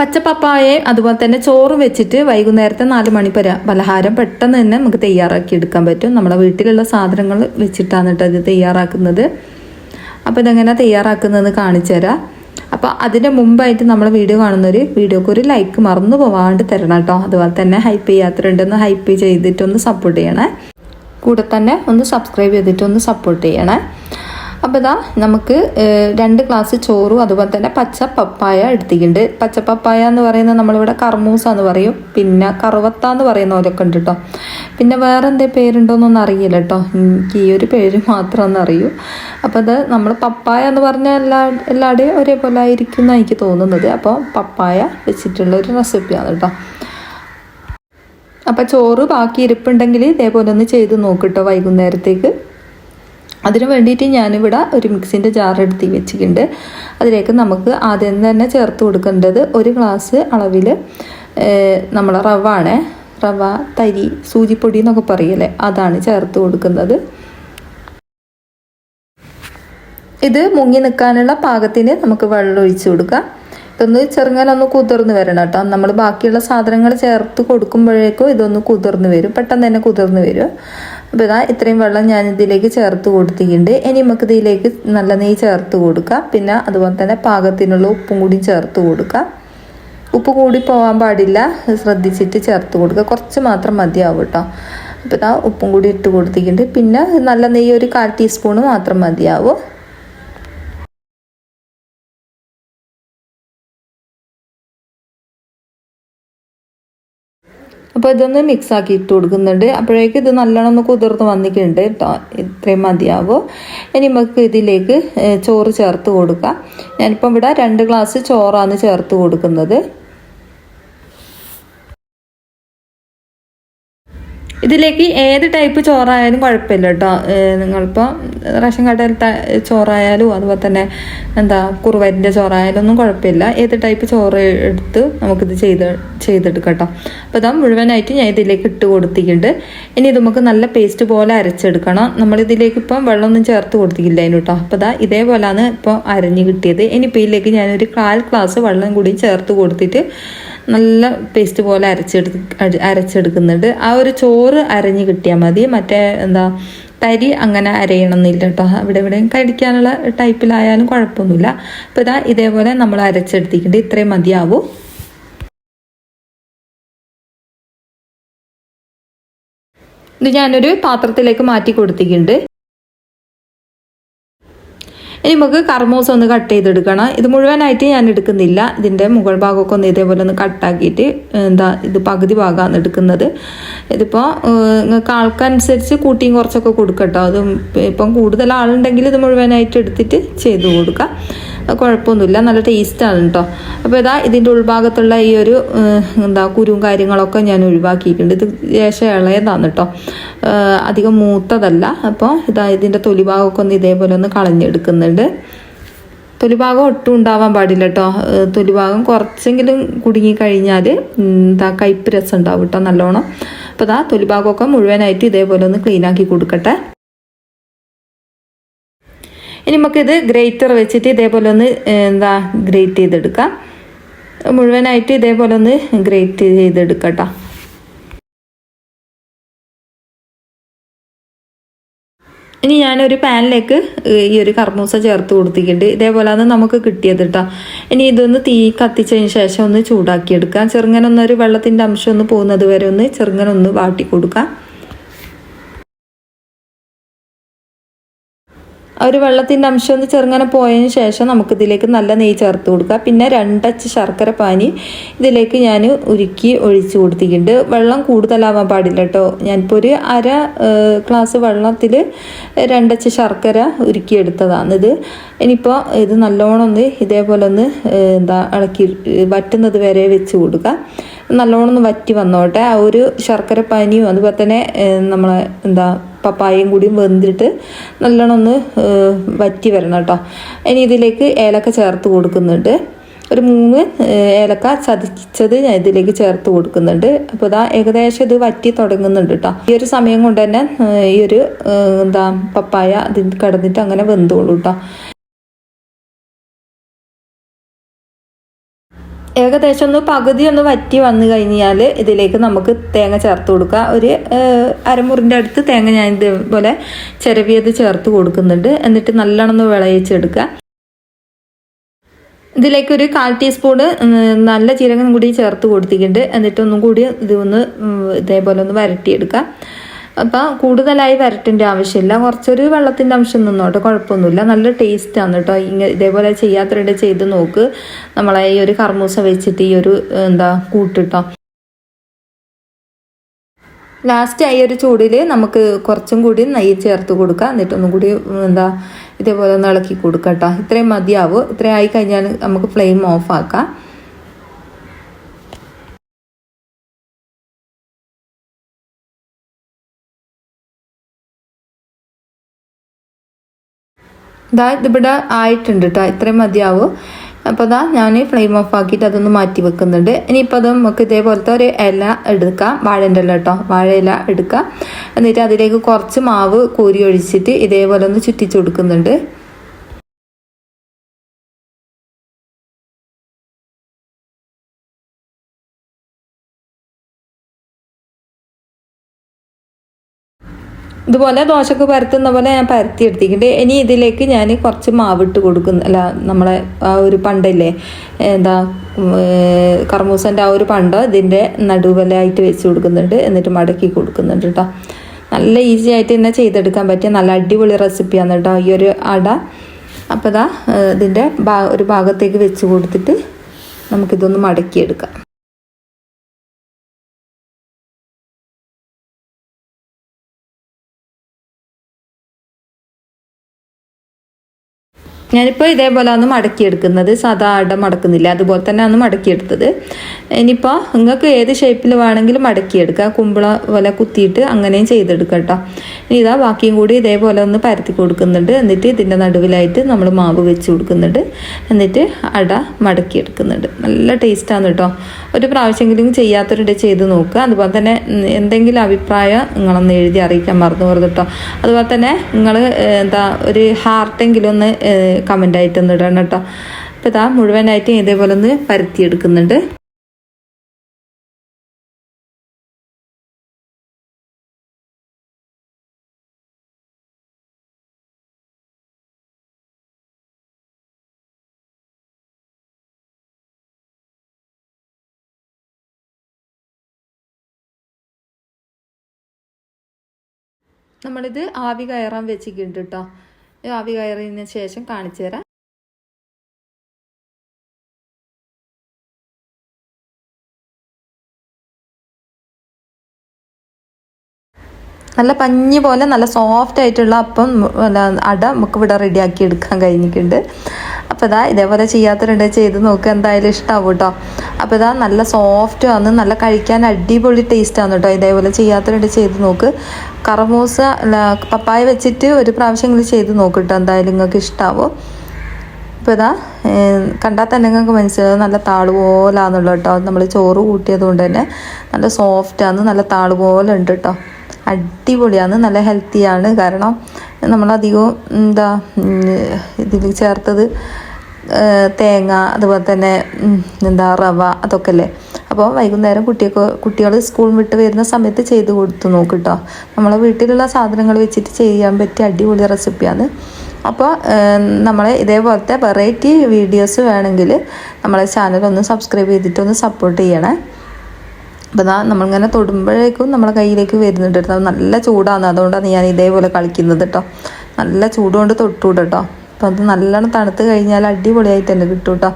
പച്ചപ്പപ്പായയും അതുപോലെ തന്നെ ചോറ് വെച്ചിട്ട് വൈകുന്നേരത്തെ നാല് മണി പര പലഹാരം പെട്ടെന്ന് തന്നെ നമുക്ക് തയ്യാറാക്കി എടുക്കാൻ പറ്റും. നമ്മുടെ വീട്ടിലുള്ള സാധനങ്ങൾ വെച്ചിട്ടാണ് കേട്ടോ ഇത് തയ്യാറാക്കുന്നത്. അപ്പോൾ ഇതെങ്ങനെ തയ്യാറാക്കുന്നതെന്ന് കാണിച്ചു തരാം. അപ്പോൾ അതിന്റെ മുമ്പായിട്ട് നമ്മൾ വീഡിയോ കാണുന്നവർ വീഡിയോക്ക് ഒരു ലൈക്ക് മറന്നു പോവാണ്ട് തരണം കേട്ടോ. അതുപോലെ തന്നെ ഹൈപ്പ് ചെയ്യാത്തവരുണ്ടെന്ന് ഹൈപ്പ് ചെയ്തിട്ടൊന്ന് സപ്പോർട്ട് ചെയ്യണേ. കൂടെ തന്നെ ഒന്ന് സബ്സ്ക്രൈബ് ചെയ്തിട്ടൊന്ന് സപ്പോർട്ട് ചെയ്യണേ. അപ്പോൾ ഇതാ നമുക്ക് രണ്ട് ഗ്ലാസ് ചോറും അതുപോലെ തന്നെ പച്ച പപ്പായ എടുത്തിട്ടുണ്ട്. പച്ച പപ്പായ എന്ന് പറയുന്നത് നമ്മളിവിടെ കർമൂസ എന്ന് പറയും. പിന്നെ കറുവത്ത എന്ന് പറയുന്നവരൊക്കെ ഉണ്ട് കേട്ടോ പിന്നെ വേറെ എന്തേ പേരുണ്ടോയെന്നൊന്നും അറിയില്ല കേട്ടോ എനിക്ക് ഈ ഒരു പേര് മാത്രം ഒന്ന് അറിയൂ. അപ്പോൾ അത് നമ്മൾ പപ്പായ എന്ന് പറഞ്ഞാൽ എല്ലാ എല്ലാവരുടെയും ഒരേപോലെ ആയിരിക്കും എന്നാണ് എനിക്ക് തോന്നുന്നത്. അപ്പോൾ പപ്പായ വെച്ചിട്ടുള്ള ഒരു റെസിപ്പിയാണ് കേട്ടോ അപ്പം ചോറ് ബാക്കി ഇരിപ്പുണ്ടെങ്കിൽ ഇതേപോലെ ഒന്ന് ചെയ്ത് നോക്കിട്ടോ വൈകുന്നേരത്തേക്ക്. അതിന് വേണ്ടിയിട്ട് ഞാനിവിടെ ഒരു മിക്സിന്റെ ജാർ എടുത്ത് വെച്ചിട്ടുണ്ട്. അതിലേക്ക് നമുക്ക് ആദ്യം തന്നെ ചേർത്ത് കൊടുക്കേണ്ടത് ഒരു ഗ്ലാസ് അളവിൽ നമ്മൾ റവ ആണ് റവ തരി സൂചിപ്പൊടി എന്നൊക്കെ പറയല്ലേ അതാണ് ചേർത്ത് കൊടുക്കുന്നത്. ഇത് മുങ്ങി നിൽക്കാനുള്ള പാകത്തിന് നമുക്ക് വെള്ളം ഒഴിച്ചു കൊടുക്കാം ഇതൊന്ന് ചെറുങ്ങനൊന്ന് കുതിർന്ന് വരണം കേട്ടോ. നമ്മൾ ബാക്കിയുള്ള സാധനങ്ങൾ ചേർത്ത് കൊടുക്കുമ്പോഴേക്കും ഇതൊന്ന് കുതിർന്ന് വരും. പെട്ടെന്ന് തന്നെ കുതിർന്ന് വരും. അപ്പോൾ ഇതാ ഇത്രയും വെള്ളം ഞാൻ ഇതിലേക്ക് ചേർത്ത് കൊടുത്തിട്ടുണ്ട്. ഇനി നമുക്ക് ഇതിലേക്ക് നല്ല നെയ്യ് ചേർത്ത് കൊടുക്കുക പിന്നെ അതുപോലെ തന്നെ പാകത്തിനുള്ള ഉപ്പും കൂടി ചേർത്ത് കൊടുക്കുക ഉപ്പ് കൂടി പോകാൻ പാടില്ല. ശ്രദ്ധിച്ചിട്ട് ചേർത്ത് കൊടുക്കുക കുറച്ച് മാത്രം മതിയാവും കേട്ടോ. അപ്പോൾ ഇതാ ഉപ്പും കൂടി ഇട്ട് കൊടുത്തിട്ടുണ്ട്. പിന്നെ നല്ല നെയ്യ് ഒരു കാൽ ടീസ്പൂണ് മാത്രം മതിയാവും. അപ്പോൾ ഇതൊന്ന് മിക്സ് ആക്കി ഇട്ട് കൊടുക്കുന്നുണ്ട്. അപ്പോഴേക്ക് ഇത് നല്ലോണം ഒന്ന് കുതിർന്ന് വന്നിട്ടുണ്ട് കേട്ടോ ഇത്രയും മതിയാവും. ഇനി നമുക്ക് ഇതിലേക്ക് ചോറ് ചേർത്ത് കൊടുക്കാം. ഞാനിപ്പം ഇവിടെ രണ്ട് ഗ്ലാസ് ചോറാണ് ചേർത്ത് കൊടുക്കുന്നത്. ഇതിലേക്ക് ഏത് ടൈപ്പ് ചോറായാലും കുഴപ്പമില്ല കേട്ടോ. നിങ്ങളിപ്പോൾ റേഷൻ കടയിലത്തെ ചോറായാലും അതുപോലെ തന്നെ എന്താ കുറുവരിന്റെ ചോറായാലും ഒന്നും കുഴപ്പമില്ല. ഏത് ടൈപ്പ് ചോറ് എടുത്ത് നമുക്കിത് ചെയ്ത് ചെയ്തെടുക്കാം അപ്പോൾ ഇതാ മുഴുവനായിട്ട് ഞാൻ ഇതിലേക്ക് ഇട്ട് കൊടുത്തിട്ടുണ്ട്. ഇനി ഇത് നമുക്ക് നല്ല പേസ്റ്റ് പോലെ അരച്ചെടുക്കണം. നമ്മളിതിലേക്ക് ഇപ്പം വെള്ളമൊന്നും ചേർത്ത് കൊടുത്തിട്ടില്ല അതിന് കേട്ടോ. അപ്പോൾ ഇതാ ഇതേപോലെയാണ് ഇപ്പോൾ അരഞ്ഞ് കിട്ടിയത്. ഇനിയിപ്പോൾ ഇതിലേക്ക് ഞാനൊരു കാൽ ഗ്ലാസ് വെള്ളം കൂടി ചേർത്ത് കൊടുത്തിട്ട് നല്ല പേസ്റ്റ് പോലെ അരച്ചെടു അര- അരച്ചെടുക്കുന്നുണ്ട്. ആ ഒരു ചോറ് അരഞ്ഞ് കിട്ടിയാൽ മതി. മറ്റേ എന്താ തരി അങ്ങനെ അരയണമെന്നില്ല കേട്ടോ അവിടെ ഇവിടെയും കഴിക്കാനുള്ള ടൈപ്പിലായാലും കുഴപ്പമൊന്നുമില്ല. അപ്പോൾ ഇതാ ഇതേപോലെ നമ്മൾ അരച്ചെടുത്തിട്ടുണ്ട്. ഇത്രയും മതിയാവും. ഇത് ഞാനൊരു പാത്രത്തിലേക്ക് മാറ്റി കൊടുത്തിട്ടുണ്ട്. ഇനി നമുക്ക് കർമോസ് ഒന്ന് കട്ട് ചെയ്തെടുക്കണം. ഇത് മുഴുവനായിട്ട് ഞാൻ എടുക്കുന്നില്ല. ഇതിന്റെ മുകൾ ഭാഗമൊക്കെ ഒന്ന് ഇതേപോലെ ഒന്ന് കട്ടാക്കിയിട്ട് എന്താ ഇത് പകുതി ഭാഗമാണ് എടുക്കുന്നത്. ഇതിപ്പോൾ നിങ്ങൾക്ക് ആൾക്കനുസരിച്ച് കൂട്ടിയും കുറച്ചൊക്കെ കൊടുക്കട്ടോ. അത് ഇപ്പം കൂടുതൽ ആളുണ്ടെങ്കിൽ ഇത് മുഴുവനായിട്ട് എടുത്തിട്ട് ചെയ്ത് കൊടുക്കാം. അത് കുഴപ്പമൊന്നുമില്ല. നല്ല ടേസ്റ്റാണ് കേട്ടോ അപ്പോൾ ഇതാ ഇതിന്റെ ഉൾഭാഗത്തുള്ള ഈ ഒരു എന്താ കുരുവും കാര്യങ്ങളൊക്കെ ഞാൻ ഒഴിവാക്കിയിട്ടുണ്ട്. ഇത് ശേഷം ഇളയതാണ് കേട്ടോ അധികം മൂത്തതല്ല. അപ്പോൾ ഇതാ ഇതിന്റെ തൊലിഭാഗമൊക്കെ ഒന്ന് ഇതേപോലെ ഒന്ന് കളഞ്ഞെടുക്കുന്നുണ്ട്. തൊലിഭാഗം ഒട്ടും ഉണ്ടാവാൻ പാടില്ല കേട്ടോ തൊലിഭാഗം കുറച്ചെങ്കിലും കുടുങ്ങി കഴിഞ്ഞാൽ എന്താ കയ്പ്പ് രസം ഉണ്ടാവും കേട്ടോ നല്ലോണം. അപ്പോൾ ഇതാ തൊലിഭാഗമൊക്കെ മുഴുവനായിട്ട് ഇതേപോലെ ഒന്ന് ക്ലീനാക്കി കൊടുക്കട്ടെ. ഇനി നമുക്കിത് ഗ്രേറ്റർ വെച്ചിട്ട് ഇതേപോലെ ഒന്ന് എന്താ ഗ്രേറ്റ് ചെയ്തെടുക്കാം. മുഴുവനായിട്ട് ഇതേപോലെ ഒന്ന് ഗ്രേറ്റ് ചെയ്തെടുക്കാം കേട്ടോ ഇനി ഞാനൊരു പാനിലേക്ക് ഈ ഒരു കർമൂസ ചേർത്ത് കൊടുത്തിട്ടുണ്ട്. ഇതേപോലെയാണ് നമുക്ക് കിട്ടിയത് കേട്ടോ ഇനി ഇതൊന്ന് തീ കത്തിച്ചതിന് ശേഷം ഒന്ന് ചൂടാക്കിയെടുക്കാം. ചെറുങ്ങനൊന്നൊരു വെള്ളത്തിന്റെ അംശം ഒന്ന് പോകുന്നത് വരെ ഒന്ന് ചെറുങ്ങനൊന്ന് വാട്ടി കൊടുക്കാം ഒരു വെള്ളത്തിന്റെ അംശം ഒന്ന് ചെറുങ്ങനെ പോയതിന് ശേഷം നമുക്കിതിലേക്ക് നല്ല നെയ്യ് ചേർത്ത് കൊടുക്കുക. പിന്നെ രണ്ടച്ച് ശർക്കര പാനി ഇതിലേക്ക് ഞാൻ ഉരുക്കി ഒഴിച്ചു കൊടുത്തിട്ടുണ്ട്. വെള്ളം കൂടുതലാവാൻ പാടില്ല കേട്ടോ ഞാനിപ്പോൾ ഒരു അര ഗ്ലാസ് വെള്ളത്തിൽ രണ്ടച്ച് ശർക്കര ഉരുക്കി എടുത്തതാണ് ഇത് ഇനിയിപ്പോൾ ഇത് നല്ലോണം ഒന്ന് ഇതേപോലെ ഒന്ന് എന്താ ഇളക്കി വറ്റുന്നത് വരെ വെച്ച് കൊടുക്കുക. നല്ലോണം ഒന്ന് വറ്റി വന്നോട്ടെ. ആ ഒരു ശർക്കര പനിയും അതുപോലെ തന്നെ നമ്മളെ എന്താ പപ്പായയും കൂടിയും വെന്തിട്ട് നല്ലോണം ഒന്ന് വറ്റി വരണം കേട്ടോ. ഇനി ഇതിലേക്ക് ഏലക്ക ചേർത്ത് കൊടുക്കുന്നുണ്ട്. ഒരു മൂന്ന് ഏലക്ക ചതച്ചത് ഞാൻ ഇതിലേക്ക് ചേർത്ത് കൊടുക്കുന്നുണ്ട്. അപ്പോൾ ഇതാ ഏകദേശം ഇത് വറ്റി തുടങ്ങുന്നുണ്ട് കേട്ടോ. ഈ ഒരു സമയം കൊണ്ട് തന്നെ ഈ ഒരു എന്താ പപ്പായ അതിൽ കിടന്നിട്ട് അങ്ങനെ വെന്തോളൂ കേട്ടോ. ഏകദേശം ഒന്ന് പകുതി ഒന്ന് വറ്റി വന്നു കഴിഞ്ഞാൽ ഇതിലേക്ക് നമുക്ക് തേങ്ങ ചേർത്ത് കൊടുക്കുക ഒരു അരമുറിന്റെ അടുത്ത് തേങ്ങ ഞാൻ ഇതുപോലെ ചിരവിയത് ചേർത്ത് കൊടുക്കുന്നുണ്ട്. എന്നിട്ട് നല്ലോണം വിളയിച്ചെടുക്കുക. ഇതിലേക്ക് ഒരു കാൽ ടീസ്പൂണ് ഉം, നല്ല ജീരകം കൂടി ചേർത്ത് കൊടുത്തിട്ടുണ്ട്. എന്നിട്ടൊന്നും കൂടി ഇത് ഒന്ന് ഇതേപോലെ ഒന്ന് വരട്ടിയെടുക്കുക. അപ്പം കൂടുതലായി വരട്ടിന്റെ ആവശ്യമില്ല. കുറച്ചൊരു വെള്ളത്തിന്റെ അംശം നിന്നോട്ടെ കുഴപ്പമൊന്നുമില്ല. നല്ല ടേസ്റ്റാണ് കേട്ടോ ഇങ്ങനെ ഇതേപോലെ ചെയ്യാത്തവരുടെ ചെയ്ത് നോക്ക്. നമ്മളെ ഈ ഒരു കർമ്മൂസ വെച്ചിട്ട് ഈ ഒരു എന്താ കൂട്ടിട്ടോ. ലാസ്റ്റ് ആയി ഒരു ചൂടിൽ നമുക്ക് കുറച്ചും കൂടി നെയ്യ് ചേർത്ത് കൊടുക്കുക എന്നിട്ട് ഒന്നും കൂടി എന്താ ഇതേപോലെ ഒന്ന് ഇളക്കി കൊടുക്കാം കേട്ടോ ഇത്രയും മതിയാവും. ഇത്രയും ആയി കഴിഞ്ഞാൽ നമുക്ക് ഫ്ലെയിം ഓഫ് ആക്കാം. ഇതാ ഇതിവിടെ ആയിട്ടുണ്ട് കേട്ടോ ഇത്രയും മതിയാവും. അപ്പോൾ അതാ ഞാൻ ഫ്ലെയിം ഓഫ് ആക്കിയിട്ട് അതൊന്ന് മാറ്റി വെക്കുന്നുണ്ട്. ഇനിയിപ്പോൾ അത് നമുക്ക് ഇതേപോലത്തെ ഒരു ഇല എടുക്കാം. വാഴന്റെ ഇല കേട്ടോ വാഴ ഇല എടുക്കാം. എന്നിട്ട് അതിലേക്ക് കുറച്ച് മാവ് കോരി ഒഴിച്ചിട്ട് ഇതേപോലെ ഒന്ന് ചുറ്റിച്ചു കൊടുക്കുന്നുണ്ട്. ഇതുപോലെ ദോശക്ക് പരത്തുന്ന പോലെ ഞാൻ പരത്തി എടുത്തിട്ടുണ്ട്. ഇനി ഇതിലേക്ക് ഞാൻ കുറച്ച് മാവിട്ട് കൊടുക്കുന്ന. അല്ല നമ്മളെ ആ ഒരു പണ്ടല്ലേ എന്താ കർമൂസന്റെ ആ ഒരു പണ്ട് ഇതിന്റെ നടുവലായിട്ട് വെച്ച് കൊടുക്കുന്നുണ്ട്. എന്നിട്ട് മടക്കി കൊടുക്കുന്നുണ്ട് കേട്ടോ നല്ല ഈസി ആയിട്ട് തന്നെ ചെയ്തെടുക്കാൻ പറ്റിയ നല്ല അടിപൊളി റെസിപ്പിയാണ് കേട്ടോ ഈ ഒരു അട. അപ്പോൾ ഇതാ ഇതിന്റെ ഭാ ഒരു ഭാഗത്തേക്ക് വെച്ച് കൊടുത്തിട്ട് നമുക്കിതൊന്ന് മടക്കിയെടുക്കാം. ഞാനിപ്പോൾ ഇതേപോലെ ആണ് മടക്കിയെടുക്കുന്നത്. സാധാ അട മടക്കുന്നില്ല. അതുപോലെ തന്നെ ആണ് മടക്കിയെടുത്തത്. ഇനിയിപ്പോൾ നിങ്ങൾക്ക് ഏത് ഷേപ്പിൽ വേണമെങ്കിലും മടക്കിയെടുക്കുക കുമ്പള പോലെ കുത്തിയിട്ട് അങ്ങനെയും ചെയ്തെടുക്കുക കേട്ടോ. ഇനി ഇതാ ബാക്കിയും കൂടി ഇതേപോലെ ഒന്ന് പരത്തി കൊടുക്കുന്നുണ്ട്. എന്നിട്ട് ഇതിന്റെ നടുവിലായിട്ട് നമ്മൾ മാവ് വെച്ച് കൊടുക്കുന്നുണ്ട്. എന്നിട്ട് അട മടക്കിയെടുക്കുന്നുണ്ട്. നല്ല ടേസ്റ്റാണ് കേട്ടോ. ഒരു പ്രാവശ്യമെങ്കിലും ചെയ്യാത്തവരുടെ ചെയ്ത് നോക്കുക. അതുപോലെ തന്നെ എന്തെങ്കിലും അഭിപ്രായം നിങ്ങളൊന്ന് എഴുതി അറിയിക്കാൻ മറന്നു പോകരുത് കേട്ടോ. അതുപോലെ തന്നെ നിങ്ങൾ എന്താ ഒരു ഹാർട്ടെങ്കിലും ഒന്ന് കമന്റ് ആയിട്ടൊന്ന് ഇടണം കേട്ടോ. അപ്പോൾ ഇതാ മുഴുവനായിട്ട് ഇതേപോലെ ഒന്ന് പരത്തിയെടുക്കുന്നുണ്ട്. നമ്മളിത് ആവി കയറാൻ വെച്ചിട്ടുണ്ട് കേട്ടോ. ആവി കയറിയതിന് ശേഷം കാണിച്ചു തരാം. നല്ല പഞ്ഞി പോലെ നല്ല സോഫ്റ്റ് ആയിട്ടുള്ള അപ്പം അട നമുക്ക് ഇവിടെ റെഡിയാക്കി എടുക്കാൻ കഴിഞ്ഞിട്ടുണ്ട്. അപ്പോൾ ഇതാ ഇതേപോലെ ചെയ്യാത്തവരുണ്ട് ചെയ്ത് നോക്കുക എന്തായാലും ഇഷ്ടമാവും കേട്ടോ അപ്പോൾ ഇതാ നല്ല സോഫ്റ്റ് ആണ് നല്ല കഴിക്കാൻ അടിപൊളി ടേസ്റ്റാണ് കേട്ടോ ഇതേപോലെ ചെയ്യാത്തവരുണ്ട് ചെയ്ത് നോക്ക്. കറമൂസ പപ്പായ വെച്ചിട്ട് ഒരു പ്രാവശ്യം പ്രാവശ്യമെങ്കിലും ചെയ്ത് നോക്ക് കേട്ടോ എന്തായാലും നിങ്ങൾക്ക് ഇഷ്ടമാവും ഇപ്പോൾ ഇതാ കണ്ടാൽ തന്നെ നിങ്ങൾക്ക് മനസ്സിലാവും. നല്ല താൾ പോലാന്നുള്ളൂ കേട്ടോ നമ്മൾ ചോറ് കൂട്ടിയത് കൊണ്ട് തന്നെ നല്ല സോഫ്റ്റാണ് നല്ല താൾ ഉണ്ട് കേട്ടോ അടിപൊളിയാണ് നല്ല ഹെൽത്തിയാണ്. കാരണം നമ്മളധികവും എന്താ ഇതിൽ ചേർത്തത് തേങ്ങ അതുപോലെ തന്നെ എന്താ റവ അതൊക്കെ അല്ലേ? അപ്പോൾ വൈകുന്നേരം കുട്ടിയൊക്കെ കുട്ടികൾ സ്കൂൾ വിട്ട് വരുന്ന സമയത്ത് ചെയ്ത് കൊടുത്തു നോക്ക് കേട്ടോ നമ്മളെ വീട്ടിലുള്ള സാധനങ്ങൾ വെച്ചിട്ട് ചെയ്യാൻ പറ്റിയ അടിപൊളി റെസിപ്പിയാണ്. അപ്പോൾ നമ്മളെ ഇതേപോലത്തെ വെറൈറ്റി വീഡിയോസ് വേണമെങ്കിൽ നമ്മളെ ചാനൽ ഒന്ന് സബ്സ്ക്രൈബ് ചെയ്തിട്ട് ഒന്ന് സപ്പോർട്ട് ചെയ്യണേ. അപ്പോൾ അതാ നമ്മളിങ്ങനെ തൊടുമ്പോഴേക്കും നമ്മളെ കയ്യിലേക്ക് വരുന്നുണ്ട് കേട്ടോ. നല്ല ചൂടാണ്. അതുകൊണ്ടാണ് ഞാൻ ഇതേപോലെ കളിക്കുന്നത് കേട്ടോ. നല്ല ചൂട് കൊണ്ട് തൊട്ടു കേട്ടോ അപ്പോൾ അത് നല്ലോണം തണുത്ത് കഴിഞ്ഞാൽ അടിപൊളിയായിട്ട് തന്നെ കിട്ടും കേട്ടോ